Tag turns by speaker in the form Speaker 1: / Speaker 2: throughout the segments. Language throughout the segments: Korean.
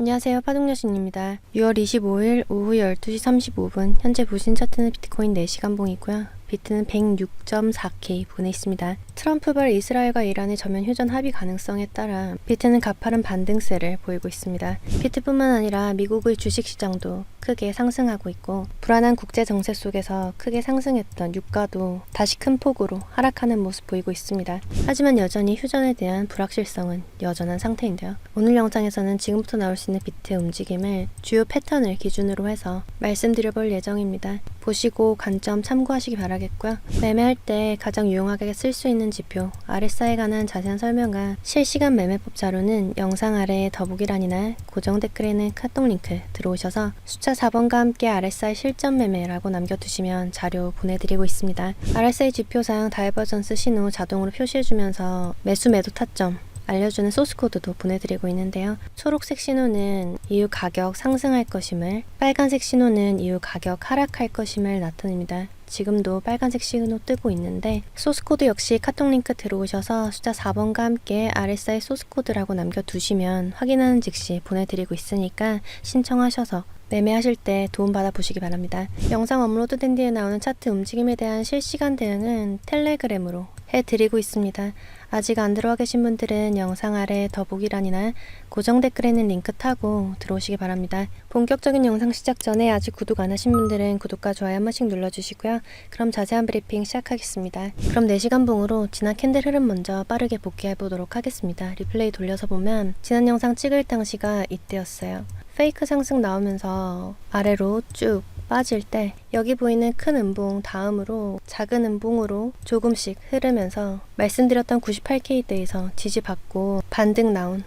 Speaker 1: 안녕하세요. 파동여신입니다. 6월 25일 오후 12시 35분 현재 부신 차트는 비트코인 4시간 봉이고요. 비트는 106.4K 분에 있습니다. 트럼프발 이스라엘과 이란의 전면 휴전 합의 가능성에 따라 비트는 가파른 반등세를 보이고 있습니다. 비트뿐만 아니라 미국의 주식시장도 크게 상승하고 있고 불안한 국제 정세 속에서 크게 상승했던 유가도 다시 큰 폭으로 하락하는 모습 보이고 있습니다. 하지만 여전히 휴전에 대한 불확실성은 여전한 상태인데요. 오늘 영상에서는 지금부터 나올 수 있는 비트 움직임을 주요 패턴을 기준으로 해서 말씀드려볼 예정입니다. 보시고 관점 참고하시기 바라겠고요. 매매할 때 가장 유용하게 쓸 수 있는 지표 RSI에 관한 자세한 설명과 실시간 매매법 자료는 영상 아래에 더보기란이나 고정 댓글에는 카톡 링크 들어오셔서 숫자 4번과 함께 RSI 실전 매매라고 남겨두시면 자료 보내드리고 있습니다. RSI 지표상 다이버전스 신호 자동으로 표시해주면서 매수 매도 타점 알려주는 소스 코드도 보내드리고 있는데요. 초록색 신호는 이후 가격 상승할 것임을, 빨간색 신호는 이후 가격 하락할 것임을 나타냅니다. 지금도 빨간색 신호 뜨고 있는데 소스 코드 역시 카톡 링크 들어오셔서 숫자 4번과 함께 RSI 소스 코드라고 남겨두시면 확인하는 즉시 보내드리고 있으니까 신청하셔서 매매하실 때 도움받아 보시기 바랍니다. 영상 업로드된 뒤에 나오는 차트 움직임에 대한 실시간 대응은 텔레그램으로 해드리고 있습니다. 아직 안 들어와 계신 분들은 영상 아래 더보기란이나 고정 댓글에 있는 링크 타고 들어오시기 바랍니다. 본격적인 영상 시작 전에 아직 구독 안 하신 분들은 구독과 좋아요 한 번씩 눌러주시고요. 그럼 자세한 브리핑 시작하겠습니다. 그럼 4시간 봉으로 지난 캔들 흐름 먼저 빠르게 복귀해 보도록 하겠습니다. 리플레이 돌려서 보면 지난 영상 찍을 당시가 이때였어요. 페이크 상승 나오면서 아래로 쭉 빠질 때 여기 보이는 큰 음봉 다음으로 작은 음봉으로 조금씩 흐르면서 말씀드렸던 98K대에서 지지받고 반등 나온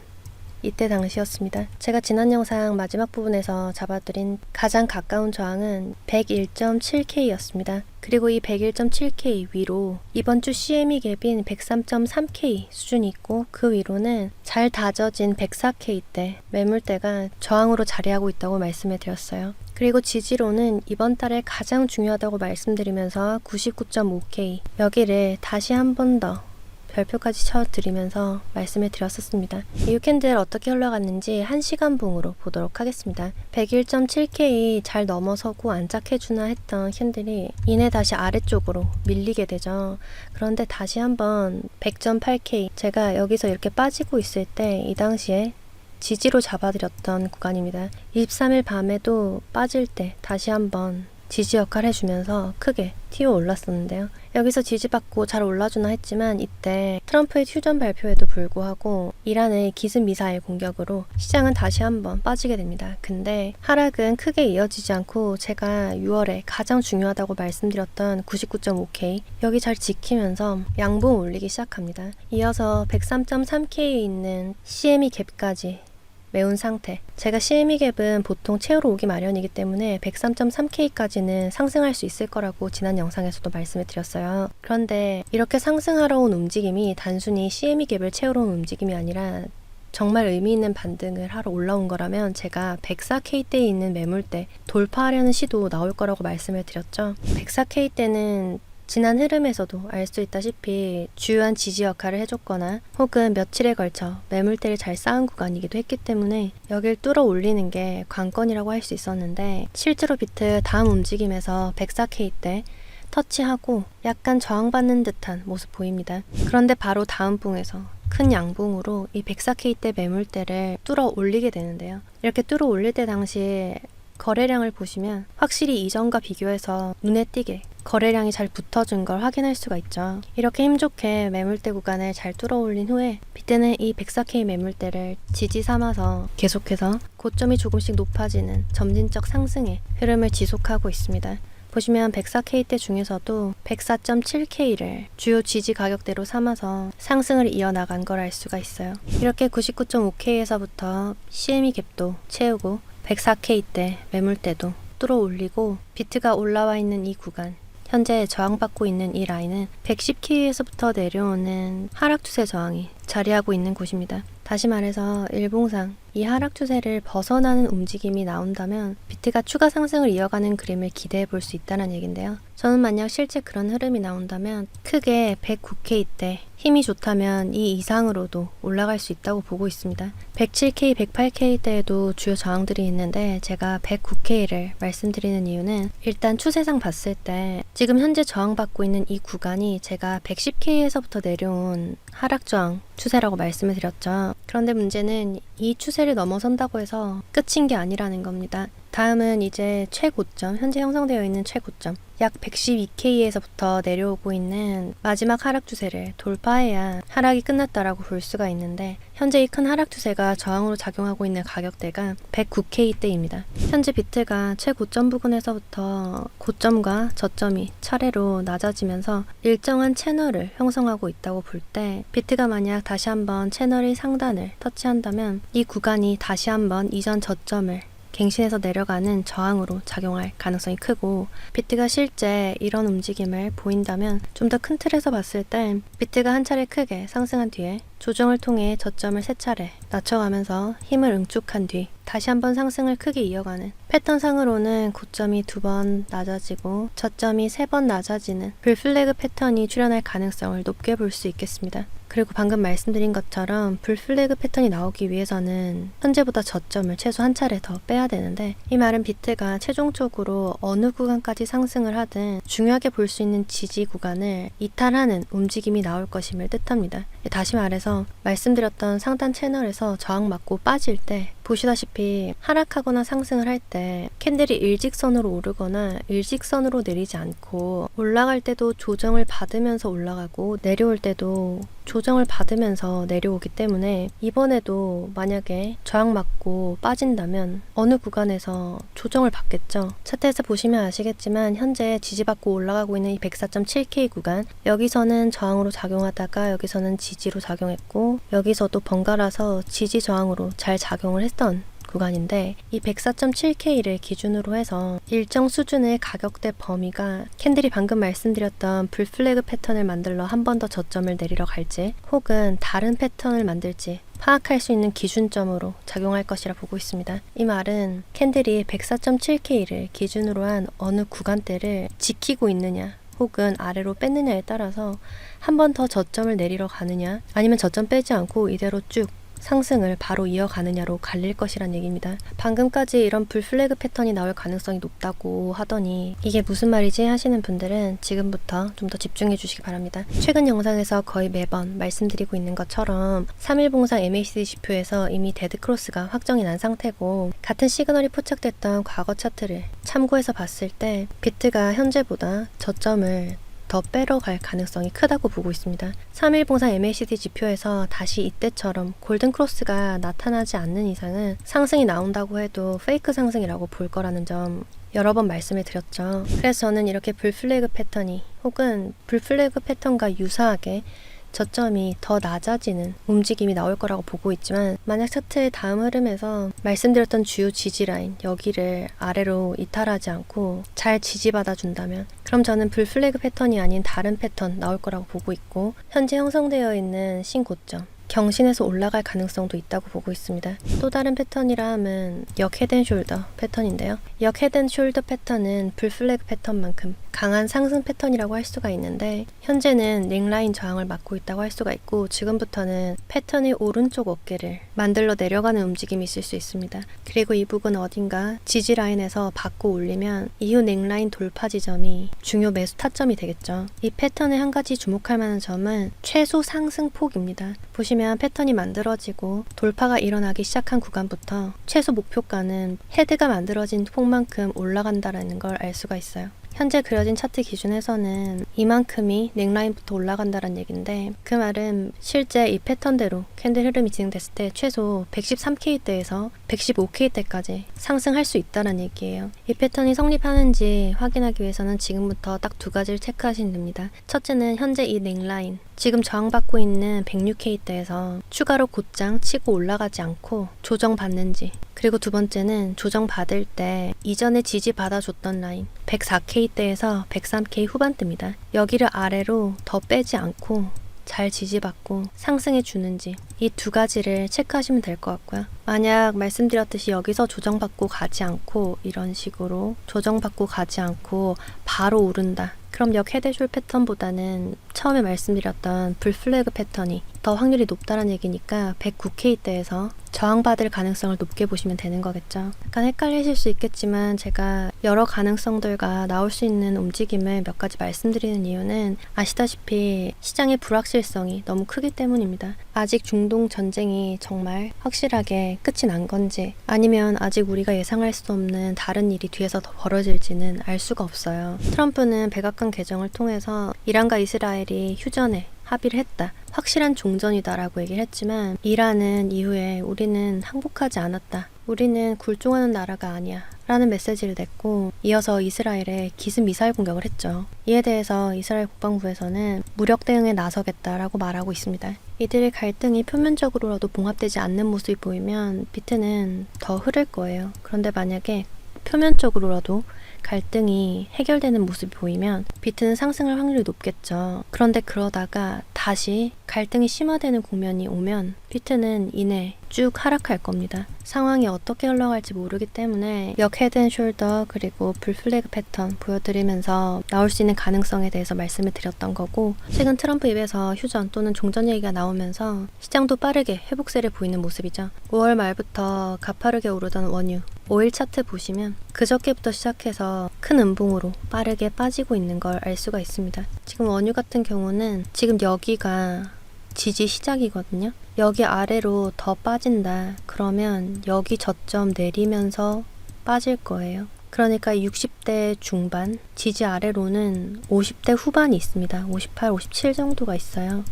Speaker 1: 이때 당시였습니다. 제가 지난 영상 마지막 부분에서 잡아드린 가장 가까운 저항은 101.7K였습니다. 그리고 이 101.7K 위로 이번 주 CME 갭인 103.3K 수준이 있고 그 위로는 잘 다져진 104K대 매물대가 저항으로 자리하고 있다고 말씀해 드렸어요. 그리고 지지로는 이번 달에 가장 중요하다고 말씀드리면서 99.5K 여기를 다시 한 번 더 별표까지 쳐드리면서 말씀을 드렸었습니다. 이 캔들 어떻게 흘러갔는지 1시간 봉으로 보도록 하겠습니다. 101.7K 잘 넘어서고 안착해주나 했던 캔들이 이내 다시 아래쪽으로 밀리게 되죠. 그런데 다시 한번 100.8K 제가 여기서 이렇게 빠지고 있을 때 이 당시에 지지로 잡아드렸던 구간입니다. 23일 밤에도 빠질 때 다시 한번 지지 역할 해주면서 크게 튀어 올랐었는데요. 여기서 지지받고 잘 올라주나 했지만 이때 트럼프의 휴전 발표에도 불구하고 이란의 기습 미사일 공격으로 시장은 다시 한번 빠지게 됩니다. 근데 하락은 크게 이어지지 않고 제가 6월에 가장 중요하다고 말씀드렸던 99.5K 여기 잘 지키면서 양봉 올리기 시작합니다. 이어서 103.3K에 있는 CME 갭까지 매운 상태. 제가 CME 갭은 보통 채우러 오기 마련이기 때문에 103.3K까지는 상승할 수 있을 거라고 지난 영상에서도 말씀을 드렸어요. 그런데 이렇게 상승하러 온 움직임이 단순히 CME 갭을 채우러 온 움직임이 아니라 정말 의미 있는 반등을 하러 올라온 거라면 제가 104K대에 있는 매물대 돌파하려는 시도 나올 거라고 말씀을 드렸죠. 104K대는 지난 흐름에서도 알 수 있다시피 주요한 지지 역할을 해줬거나 혹은 며칠에 걸쳐 매물대를 잘 쌓은 구간이기도 했기 때문에 여길 뚫어 올리는 게 관건이라고 할 수 있었는데 실제로 비트 다음 움직임에서 104K 때 터치하고 약간 저항받는 듯한 모습 보입니다. 그런데 바로 다음 봉에서 큰 양봉으로 이 104K 때 매물대를 뚫어 올리게 되는데요. 이렇게 뚫어 올릴 때 당시에 거래량을 보시면 확실히 이전과 비교해서 눈에 띄게 거래량이 잘 붙어준 걸 확인할 수가 있죠. 이렇게 힘 좋게 매물대 구간을 잘 뚫어 올린 후에 비트는 이 104K 매물대를 지지 삼아서 계속해서 고점이 조금씩 높아지는 점진적 상승의 흐름을 지속하고 있습니다. 보시면 104K대 중에서도 104.7K를 주요 지지 가격대로 삼아서 상승을 이어나간 걸 알 수가 있어요. 이렇게 99.5K에서부터 CME 갭도 채우고 104K대 매물대도 뚫어 올리고 비트가 올라와 있는 이 구간 현재 저항받고 있는 이 라인은 110K에서부터 내려오는 하락 추세 저항이 자리하고 있는 곳입니다. 다시 말해서 일봉상 이 하락 추세를 벗어나는 움직임이 나온다면 비트가 추가 상승을 이어가는 그림을 기대해 볼 수 있다는 얘긴데요. 저는 만약 실제 그런 흐름이 나온다면 크게 109K 때 힘이 좋다면 이 이상으로도 올라갈 수 있다고 보고 있습니다. 107K, 108K 때에도 주요 저항들이 있는데 제가 109K를 말씀드리는 이유는 일단 추세상 봤을 때 지금 현재 저항받고 있는 이 구간이 제가 110K에서부터 내려온 하락 저항 추세라고 말씀을 드렸죠. 그런데 문제는 이 추세 를 넘어선다고 해서 끝인 게 아니라는 겁니다. 다음은 이제 최고점, 현재 형성되어 있는 최고점, 약 112K에서부터 내려오고 있는 마지막 하락 추세를 돌파해야 하락이 끝났다라고 볼 수가 있는데 현재 이 큰 하락 추세가 저항으로 작용하고 있는 가격대가 109K대입니다. 현재 비트가 최고점 부근에서부터 고점과 저점이 차례로 낮아지면서 일정한 채널을 형성하고 있다고 볼 때 비트가 만약 다시 한번 채널의 상단을 터치한다면 이 구간이 다시 한번 이전 저점을 갱신해서 내려가는 저항으로 작용할 가능성이 크고 비트가 실제 이런 움직임을 보인다면 좀 더 큰 틀에서 봤을 때 비트가 한 차례 크게 상승한 뒤에 조정을 통해 저점을 세 차례 낮춰가면서 힘을 응축한 뒤 다시 한번 상승을 크게 이어가는 패턴상으로는 고점이 두 번 낮아지고 저점이 세 번 낮아지는 불플래그 패턴이 출현할 가능성을 높게 볼 수 있겠습니다. 그리고 방금 말씀드린 것처럼 불플래그 패턴이 나오기 위해서는 현재보다 저점을 최소 한 차례 더 빼야 되는데 이 말은 비트가 최종적으로 어느 구간까지 상승을 하든 중요하게 볼 수 있는 지지 구간을 이탈하는 움직임이 나올 것임을 뜻합니다. 다시 말해서 말씀드렸던 상단 채널에서 저항받고 빠질 때 보시다시피 하락하거나 상승을 할 때 캔들이 일직선으로 오르거나 일직선으로 내리지 않고 올라갈 때도 조정을 받으면서 올라가고 내려올 때도 조정을 받으면서 내려오기 때문에 이번에도 만약에 저항받고 빠진다면 어느 구간에서 조정을 받겠죠. 차트에서 보시면 아시겠지만 현재 지지받고 올라가고 있는 이 104.7K 구간 여기서는 저항으로 작용하다가 여기서는 지 지로 작용했고 여기서도 번갈아서 지지 저항으로 잘 작용을 했던 구간인데 이 104.7K를 기준으로 해서 일정 수준의 가격대 범위가 캔들이 방금 말씀드렸던 불플래그 패턴을 만들러 한 번 더 저점을 내리러 갈지 혹은 다른 패턴을 만들지 파악할 수 있는 기준점으로 작용할 것이라 보고 있습니다. 이 말은 캔들이 104.7K를 기준으로 한 어느 구간대를 지키고 있느냐 혹은 아래로 뺐느냐에 따라서 한 번 더 저점을 내리러 가느냐 아니면 저점 빼지 않고 이대로 쭉 상승을 바로 이어가느냐로 갈릴 것이란 얘기입니다. 방금까지 이런 불플래그 패턴이 나올 가능성이 높다고 하더니 이게 무슨 말이지 하시는 분들은 지금부터 좀 더 집중해 주시기 바랍니다. 최근 영상에서 거의 매번 말씀드리고 있는 것처럼 3일 봉상 MACD 지표에서 이미 데드크로스가 확정이 난 상태고 같은 시그널이 포착됐던 과거 차트를 참고해서 봤을 때 비트가 현재보다 저점을 더 빼러 갈 가능성이 크다고 보고 있습니다. 3일 봉상 MACD 지표에서 다시 이때처럼 골든 크로스가 나타나지 않는 이상은 상승이 나온다고 해도 페이크 상승이라고 볼 거라는 점 여러 번 말씀을 드렸죠. 그래서 저는 이렇게 불플래그 패턴이 혹은 불플래그 패턴과 유사하게 저점이 더 낮아지는 움직임이 나올 거라고 보고 있지만 만약 차트의 다음 흐름에서 말씀드렸던 주요 지지 라인 여기를 아래로 이탈하지 않고 잘 지지받아 준다면 그럼 저는 불플래그 패턴이 아닌 다른 패턴 나올 거라고 보고 있고 현재 형성되어 있는 신고점 경신해서 올라갈 가능성도 있다고 보고 있습니다. 또 다른 패턴이라 함은 역 헤드앤숄더 패턴인데요. 역 헤드앤숄더 패턴은 불플래그 패턴만큼 강한 상승 패턴이라고 할 수가 있는데 현재는 넥라인 저항을 막고 있다고 할 수가 있고 지금부터는 패턴의 오른쪽 어깨를 만들러 내려가는 움직임이 있을 수 있습니다. 그리고 이 부분 어딘가 지지 라인에서 받고 올리면 이후 넥라인 돌파 지점이 중요 매수 타점이 되겠죠. 이 패턴의 한 가지 주목할 만한 점은 최소 상승 폭입니다. 보시면 패턴이 만들어지고 돌파가 일어나기 시작한 구간부터 최소 목표가는 헤드가 만들어진 폭만큼 올라간다라는 걸 알 수가 있어요. 현재 그려진 차트 기준에서는 이만큼이 넥라인부터 올라간다는 얘기인데 그 말은 실제 이 패턴대로 캔들 흐름이 진행됐을 때 최소 113K대에서 115K대까지 상승할 수 있다는 얘기예요. 이 패턴이 성립하는지 확인하기 위해서는 지금부터 딱 두 가지를 체크하시면 됩니다. 첫째는 현재 이 넥라인 지금 저항받고 있는 106K대에서 추가로 곧장 치고 올라가지 않고 조정받는지 그리고 두 번째는 조정받을 때 이전에 지지받아줬던 라인 104K대에서 103K 후반대입니다. 여기를 아래로 더 빼지 않고 잘 지지받고 상승해 주는지 이 두 가지를 체크하시면 될 것 같고요. 만약 말씀드렸듯이 여기서 조정받고 가지 않고 이런 식으로 조정받고 가지 않고 바로 오른다. 그럼 역 헤드숄 패턴보다는 처음에 말씀드렸던 불플래그 패턴이 더 확률이 높다는 얘기니까 109K대에서 저항받을 가능성을 높게 보시면 되는 거겠죠. 약간 헷갈리실 수 있겠지만 제가 여러 가능성들과 나올 수 있는 움직임을 몇 가지 말씀드리는 이유는 아시다시피 시장의 불확실성이 너무 크기 때문입니다. 아직 중동 전쟁이 정말 확실하게 끝이 난 건지 아니면 아직 우리가 예상할 수 없는 다른 일이 뒤에서 더 벌어질지는 알 수가 없어요. 트럼프는 백악관 개정을 통해서 이란과 이스라엘이 휴전에 합의를 했다. 확실한 종전이다라고 얘기를 했지만 이란은 이후에 우리는 항복하지 않았다. 우리는 굴종하는 나라가 아니야. 라는 메시지를 냈고 이어서 이스라엘에 기습 미사일 공격을 했죠. 이에 대해서 이스라엘 국방부에서는 무력 대응에 나서겠다라고 말하고 있습니다. 이들의 갈등이 표면적으로라도 봉합되지 않는 모습이 보이면 비트는 더 흐를 거예요. 그런데 만약에 표면적으로라도 갈등이 해결되는 모습이 보이면 비트는 상승할 확률이 높겠죠. 그런데 그러다가 다시 갈등이 심화되는 국면이 오면 비트는 이내 쭉 하락할 겁니다. 상황이 어떻게 흘러갈지 모르기 때문에 역 헤드 앤 숄더 그리고 불플래그 패턴 보여드리면서 나올 수 있는 가능성에 대해서 말씀을 드렸던 거고 최근 트럼프 입에서 휴전 또는 종전 얘기가 나오면서 시장도 빠르게 회복세를 보이는 모습이죠. 5월 말부터 가파르게 오르던 원유 5일 차트 보시면 그저께부터 시작해서 큰 음봉으로 빠르게 빠지고 있는 걸 알 수가 있습니다. 지금 원유 같은 경우는 지금 여기가 지지 시작이거든요. 여기 아래로 더 빠진다. 그러면 여기 저점 내리면서 빠질 거예요. 그러니까 60대 중반, 지지 아래로는 50대 후반이 있습니다. 58, 57 정도가 있어요.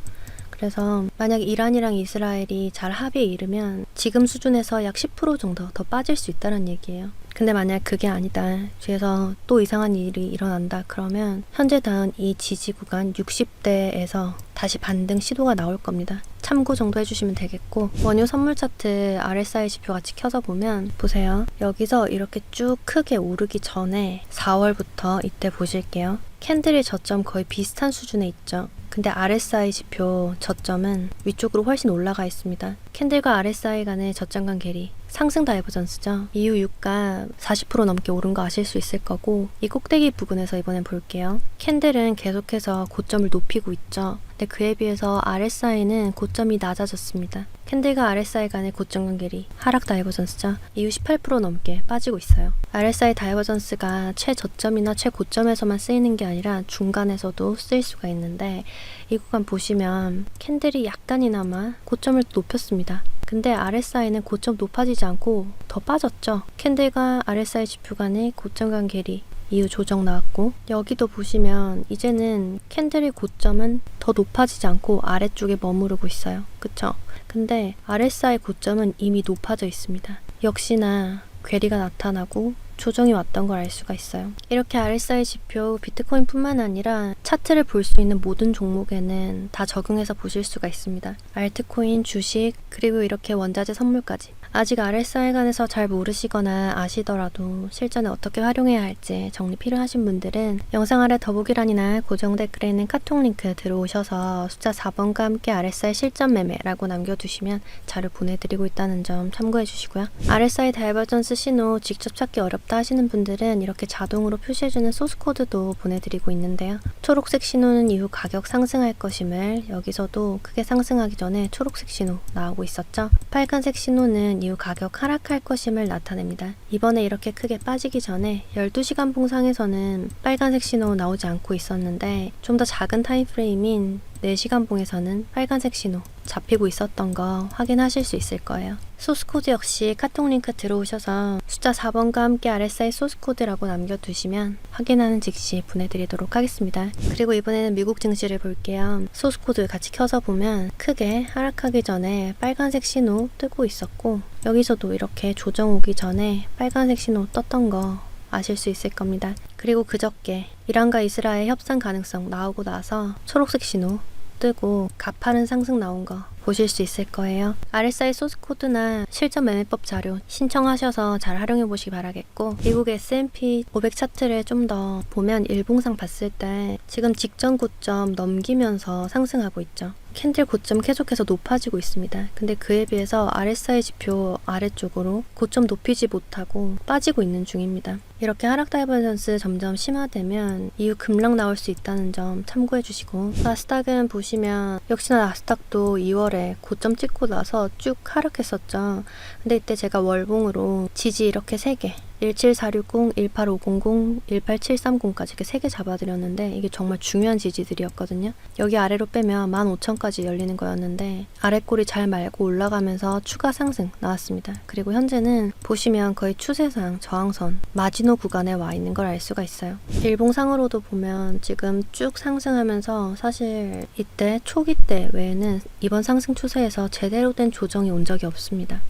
Speaker 1: 그래서 만약 이란이랑 이스라엘이 잘 합의에 이르면 지금 수준에서 약 10% 정도 더 빠질 수 있다는 얘기예요. 근데 만약 그게 아니다. 그래서 또 이상한 일이 일어난다. 그러면 현재 닿은 이 지지 구간 60대에서 다시 반등 시도가 나올 겁니다. 참고 정도 해주시면 되겠고 원유 선물 차트 RSI 지표 같이 켜서 보면 보세요. 여기서 이렇게 쭉 크게 오르기 전에 4월부터 이때 보실게요. 캔들의 저점 거의 비슷한 수준에 있죠. 근데 RSI 지표 저점은 위쪽으로 훨씬 올라가 있습니다. 캔들과 RSI 간의 저점 간 괴리 상승 다이버전스죠. 이후 유가 40% 넘게 오른 거 아실 수 있을 거고 이 꼭대기 부분에서 이번엔 볼게요. 캔들은 계속해서 고점을 높이고 있죠. 근데 그에 비해서 RSI는 고점이 낮아졌습니다. 캔들과 RSI 간의 고점 관계리 하락 다이버전스죠. 이후 18% 넘게 빠지고 있어요. RSI 다이버전스가 최저점이나 최고점에서만 쓰이는 게 아니라 중간에서도 쓰일 수가 있는데 이 구간 보시면 캔들이 약간이나마 고점을 높였습니다. 근데 RSI는 고점 높아지지 않고 더 빠졌죠. 캔들과 RSI 지표 간의 고점 간 괴리 이후 조정 나왔고 여기도 보시면 이제는 캔들의 고점은 더 높아지지 않고 아래쪽에 머무르고 있어요. 그쵸? 근데 RSI 고점은 이미 높아져 있습니다. 역시나 괴리가 나타나고 조정이 왔던 걸 알 수가 있어요. 이렇게 RSI 지표 비트코인뿐만 아니라 차트를 볼 수 있는 모든 종목에는 다 적용해서 보실 수가 있습니다. 알트코인, 주식, 그리고 이렇게 원자재 선물까지. 아직 RSI에 관해서 잘 모르시거나 아시더라도 실전에 어떻게 활용해야 할지 정리 필요하신 분들은 영상 아래 더보기란이나 고정 댓글에 있는 카톡 링크 들어오셔서 숫자 4번과 함께 RSI 실전 매매라고 남겨두시면 자료 보내드리고 있다는 점 참고해 주시고요. RSI 다이버전스 신호 직접 찾기 어렵다 하시는 분들은 이렇게 자동으로 표시해주는 소스 코드도 보내드리고 있는데요. 초록색 신호는 이후 가격 상승할 것임을 여기서도 크게 상승하기 전에 초록색 신호 나오고 있었죠. 빨간색 신호는 이후 가격 하락할 것임을 나타냅니다. 이번에 이렇게 크게 빠지기 전에 12시간 봉상에서는 빨간색 신호 나오지 않고 있었는데 좀 더 작은 타임프레임인 4시간 봉에서는 빨간색 신호 잡히고 있었던 거 확인하실 수 있을 거예요. 소스코드 역시 카톡 링크 들어오셔서 숫자 4번과 함께 RSI 소스코드라고 남겨두시면 확인하는 즉시 보내드리도록 하겠습니다. 그리고 이번에는 미국 증시를 볼게요. 소스코드 같이 켜서 보면 크게 하락하기 전에 빨간색 신호 뜨고 있었고 여기서도 이렇게 조정 오기 전에 빨간색 신호 떴던 거 아실 수 있을 겁니다. 그리고 그저께 이란과 이스라엘 협상 가능성 나오고 나서 초록색 신호 뜨고 가파른 상승 나온 거 보실 수 있을 거예요. RSI 소스 코드나 실전 매매법 자료 신청하셔서 잘 활용해 보시기 바라겠고 미국 S&P 500 차트를 좀 더 보면 일봉상 봤을 때 지금 직전 고점 넘기면서 상승하고 있죠. 캔들 고점 계속해서 높아지고 있습니다. 근데 그에 비해서 RSI 지표 아래쪽으로 고점 높이지 못하고 빠지고 있는 중입니다. 이렇게 하락 다이버전스 점점 심화되면 이후 급락 나올 수 있다는 점 참고해 주시고 나스닥은 보시면 역시나 나스닥도 2월에 고점 찍고 나서 쭉 하락했었죠. 근데 이때 제가 월봉으로 지지 이렇게 3개 17460, 18500, 18730까지 이렇게 3개 잡아드렸는데 이게 정말 중요한 지지들이었거든요. 여기 아래로 빼면 15,000까지 열리는 거였는데 아래꼬리 잘 말고 올라가면서 추가 상승 나왔습니다. 그리고 현재는 보시면 거의 추세상 저항선 마지노 구간에 와 있는 걸 알 수가 있어요. 일봉상으로도 보면 지금 쭉 상승하면서 사실 이때 초기 때 외에는 이번 상승 추세에서 제대로 된 조정이 온 적이 없습니다.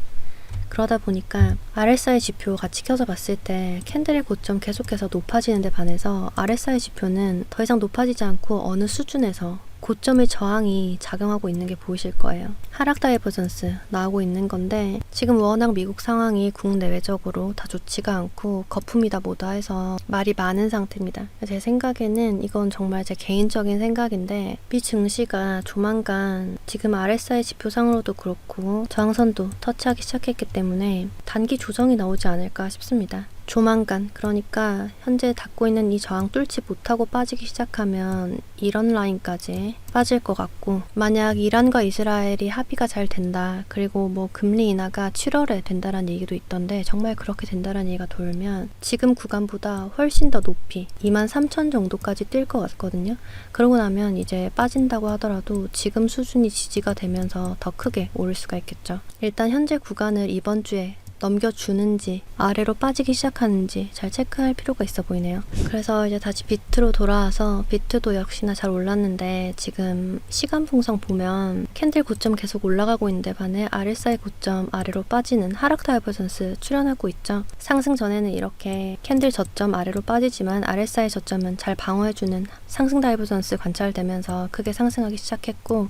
Speaker 1: 그러다 보니까 RSI 지표 같이 켜서 봤을 때 캔들의 고점 계속해서 높아지는 데 반해서 RSI 지표는 더 이상 높아지지 않고 어느 수준에서 고점의 저항이 작용하고 있는 게 보이실 거예요. 하락 다이버전스 나오고 있는 건데 지금 워낙 미국 상황이 국내외적으로 다 좋지가 않고 거품이다 뭐다 해서 말이 많은 상태입니다. 제 생각에는 이건 정말 제 개인적인 생각인데 미 증시가 조만간 지금 RSI 지표상으로도 그렇고 저항선도 터치하기 시작했기 때문에 단기 조정이 나오지 않을까 싶습니다. 조만간. 그러니까 현재 닫고 있는 이 저항 뚫지 못하고 빠지기 시작하면 이런 라인까지 빠질 것 같고 만약 이란과 이스라엘이 합의가 잘 된다 그리고 뭐 금리 인하가 7월에 된다라는 얘기도 있던데 정말 그렇게 된다라는 얘기가 돌면 지금 구간보다 훨씬 더 높이 2만 3천 정도까지 뛸 것 같거든요. 그러고 나면 이제 빠진다고 하더라도 지금 수준이 지지가 되면서 더 크게 오를 수가 있겠죠. 일단 현재 구간을 이번 주에 넘겨주는지 아래로 빠지기 시작하는지 잘 체크할 필요가 있어 보이네요. 그래서 이제 다시 비트로 돌아와서 비트도 역시나 잘 올랐는데 지금 시간 풍성 보면 캔들 고점 계속 올라가고 있는데 반해 RSI 고점 아래로 빠지는 하락 다이버전스 출현하고 있죠. 상승 전에는 이렇게 캔들 저점 아래로 빠지지만 RSI 저점은 잘 방어해주는 상승 다이버전스 관찰되면서 크게 상승하기 시작했고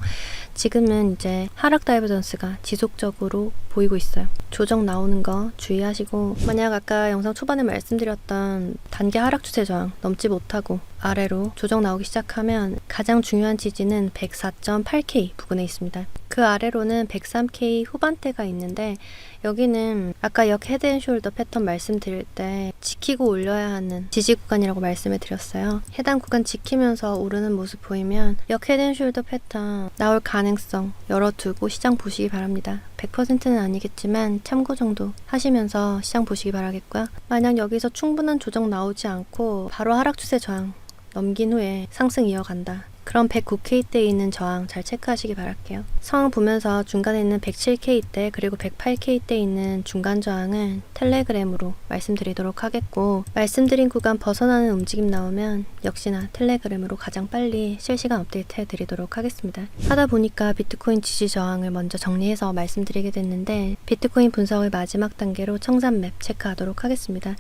Speaker 1: 지금은 이제 하락 다이버전스가 지속적으로 보이고 있어요. 조정 나오는 거 주의하시고 만약 아까 영상 초반에 말씀드렸던 단계 하락 추세 저항 넘지 못하고 아래로 조정 나오기 시작하면 가장 중요한 지지는 104.8K 부근에 있습니다. 그 아래로는 103K 후반대가 있는데 여기는 아까 역 헤드앤숄더 패턴 말씀드릴 때 지키고 올려야 하는 지지 구간이라고 말씀을 드렸어요. 해당 구간 지키면서 오르는 모습 보이면 역 헤드앤숄더 패턴 나올 가능성 열어두고 시장 보시기 바랍니다. 100%는 아니겠지만 참고 정도 하시면서 시장 보시기 바라겠고요. 만약 여기서 충분한 조정 나오지 않고 바로 하락 추세 저항 넘긴 후에 상승 이어간다. 그럼 109K대에 있는 저항 잘 체크하시기 바랄게요. 상황 보면서 중간에 있는 107K대 그리고 108K대에 있는 중간 저항은 텔레그램으로 말씀드리도록 하겠고 말씀드린 구간 벗어나는 움직임 나오면 역시나 텔레그램으로 가장 빨리 실시간 업데이트 해드리도록 하겠습니다. 하다 보니까 비트코인 지지 저항을 먼저 정리해서 말씀드리게 됐는데 비트코인 분석의 마지막 단계로 청산 맵 체크하도록 하겠습니다.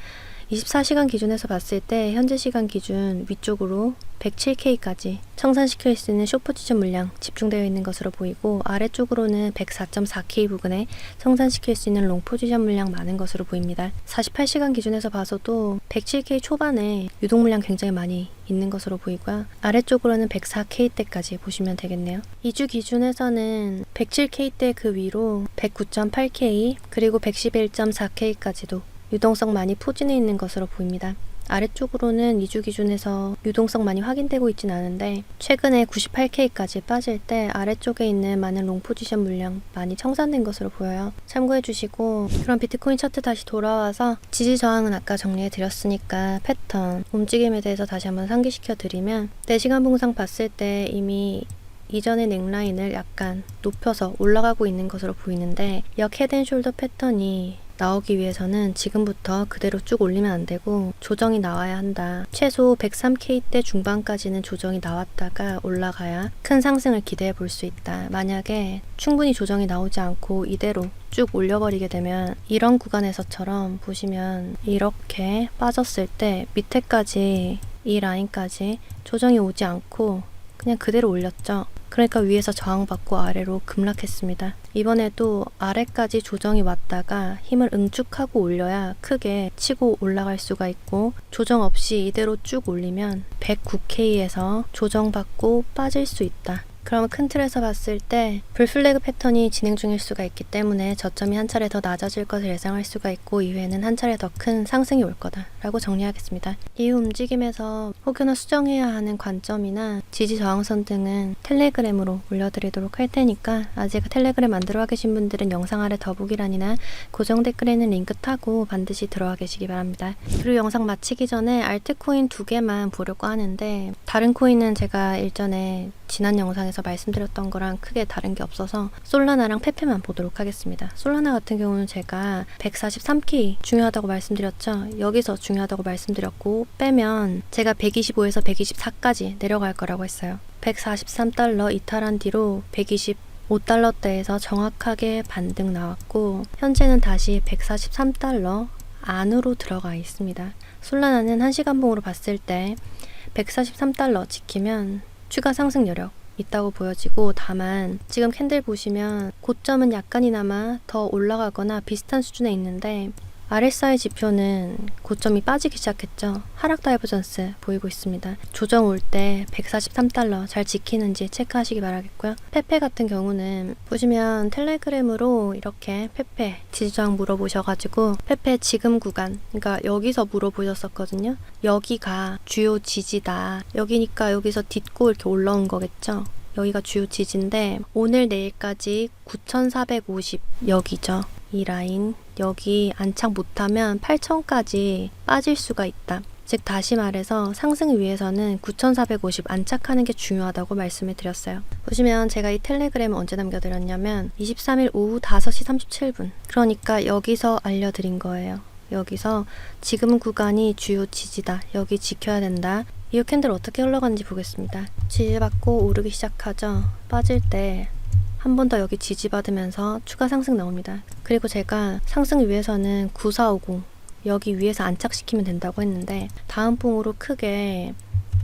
Speaker 1: 24시간 기준에서 봤을 때 현재 시간 기준 위쪽으로 107K까지 청산시킬 수 있는 쇼 포지션 물량 집중되어 있는 것으로 보이고 아래쪽으로는 104.4K 부근에 청산시킬 수 있는 롱 포지션 물량 많은 것으로 보입니다. 48시간 기준에서 봐서도 107K 초반에 유동 물량 굉장히 많이 있는 것으로 보이고요. 아래쪽으로는 104K대까지 보시면 되겠네요. 2주 기준에서는 107K대 그 위로 109.8K 그리고 111.4K까지도 유동성 많이 포진해 있는 것으로 보입니다. 아래쪽으로는 2주 기준에서 유동성 많이 확인되고 있진 않은데 최근에 98K까지 빠질 때 아래쪽에 있는 많은 롱 포지션 물량 많이 청산된 것으로 보여요. 참고해 주시고 그럼 비트코인 차트 다시 돌아와서 지지 저항은 아까 정리해 드렸으니까 패턴 움직임에 대해서 다시 한번 상기시켜 드리면 4시간 봉상 봤을 때 이미 이전의 넥라인을 약간 높여서 올라가고 있는 것으로 보이는데 역 헤드앤숄더 패턴이 나오기 위해서는 지금부터 그대로 쭉 올리면 안 되고 조정이 나와야 한다. 최소 103K대 중반까지는 조정이 나왔다가 올라가야 큰 상승을 기대해 볼 수 있다. 만약에 충분히 조정이 나오지 않고 이대로 쭉 올려버리게 되면 이런 구간에서처럼 보시면 이렇게 빠졌을 때 밑에까지 이 라인까지 조정이 오지 않고 그냥 그대로 올렸죠. 그러니까 위에서 저항받고 아래로 급락했습니다. 이번에도 아래까지 조정이 왔다가 힘을 응축하고 올려야 크게 치고 올라갈 수가 있고 조정 없이 이대로 쭉 올리면 109K에서 조정받고 빠질 수 있다. 그럼 큰 틀에서 봤을 때 불플래그 패턴이 진행 중일 수가 있기 때문에 저점이 한 차례 더 낮아질 것을 예상할 수가 있고 이후에는 한 차례 더 큰 상승이 올 거다라고 정리하겠습니다. 이후 움직임에서 혹여나 수정해야 하는 관점이나 지지 저항선 등은 텔레그램으로 올려드리도록 할 테니까 아직 텔레그램 안 들어와 계신 분들은 영상 아래 더보기란이나 고정 댓글에 있는 링크 타고 반드시 들어와 계시기 바랍니다. 그리고 영상 마치기 전에 알트코인 두 개만 보려고 하는데 다른 코인은 제가 일전에 지난 영상에서 말씀드렸던 거랑 크게 다른 게 없어서 솔라나랑 페페만 보도록 하겠습니다. 솔라나 같은 경우는 제가 143K 중요하다고 말씀드렸죠. 여기서 중요하다고 말씀드렸고 빼면 제가 125에서 124까지 내려갈 거라고 했어요. 143달러 이탈한 뒤로 120 5달러대에서 정확하게 반등 나왔고 현재는 다시 143달러 안으로 들어가 있습니다. 솔라나는 1시간 봉으로 봤을 때 143달러 지키면 추가 상승 여력 있다고 보여지고 다만 지금 캔들 보시면 고점은 약간이나마 더 올라가거나 비슷한 수준에 있는데 RSI 지표는 고점이 빠지기 시작했죠. 하락 다이버전스 보이고 있습니다. 조정 올 때 143달러 잘 지키는지 체크하시기 바라겠고요. 페페 같은 경우는 보시면 텔레그램으로 이렇게 페페 지지저항 물어보셔가지고 페페 지금 구간 그러니까 여기서 물어보셨었거든요. 여기가 주요 지지다. 여기니까 여기서 딛고 이렇게 올라온 거겠죠. 여기가 주요 지지인데 오늘 내일까지 9,450 여기죠. 이 라인 여기 안착 못하면 8,000까지 빠질 수가 있다. 즉 다시 말해서 상승 위해서는 9,450 안착하는 게 중요하다고 말씀을 드렸어요. 보시면 제가 이 텔레그램을 언제 남겨드렸냐면 23일 오후 5시 37분. 그러니까 여기서 알려드린 거예요. 여기서 지금 구간이 주요 지지다. 여기 지켜야 된다. 이 캔들 어떻게 흘러가는지 보겠습니다. 지지받고 오르기 시작하죠. 빠질 때 한 번 더 여기 지지받으면서 추가 상승 나옵니다. 그리고 제가 상승 위해서는 9450 여기 위에서 안착시키면 된다고 했는데 다음 봉으로 크게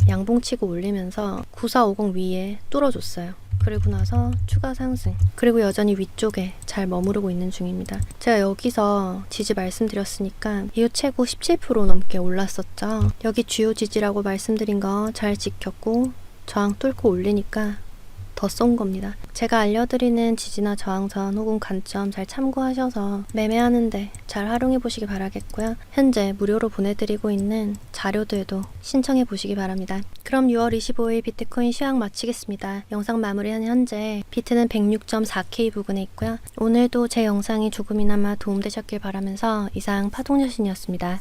Speaker 1: 양봉치고 올리면서 9450 위에 뚫어줬어요. 그리고 나서 추가 상승. 그리고 여전히 위쪽에 잘 머무르고 있는 중입니다. 제가 여기서 지지 말씀드렸으니까 이후 최고 17% 넘게 올랐었죠. 여기 주요 지지라고 말씀드린 거 잘 지켰고 저항 뚫고 올리니까 더 쏜 겁니다. 제가 알려드리는 지지나 저항선 혹은 관점 잘 참고하셔서 매매하는데 잘 활용해 보시기 바라겠고요. 현재 무료로 보내드리고 있는 자료들도 신청해 보시기 바랍니다. 그럼 6월 25일 비트코인 시황 마치겠습니다. 영상 마무리하는 현재 비트는 106.4K 부근에 있고요. 오늘도 제 영상이 조금이나마 도움되셨길 바라면서 이상 파동여신이었습니다.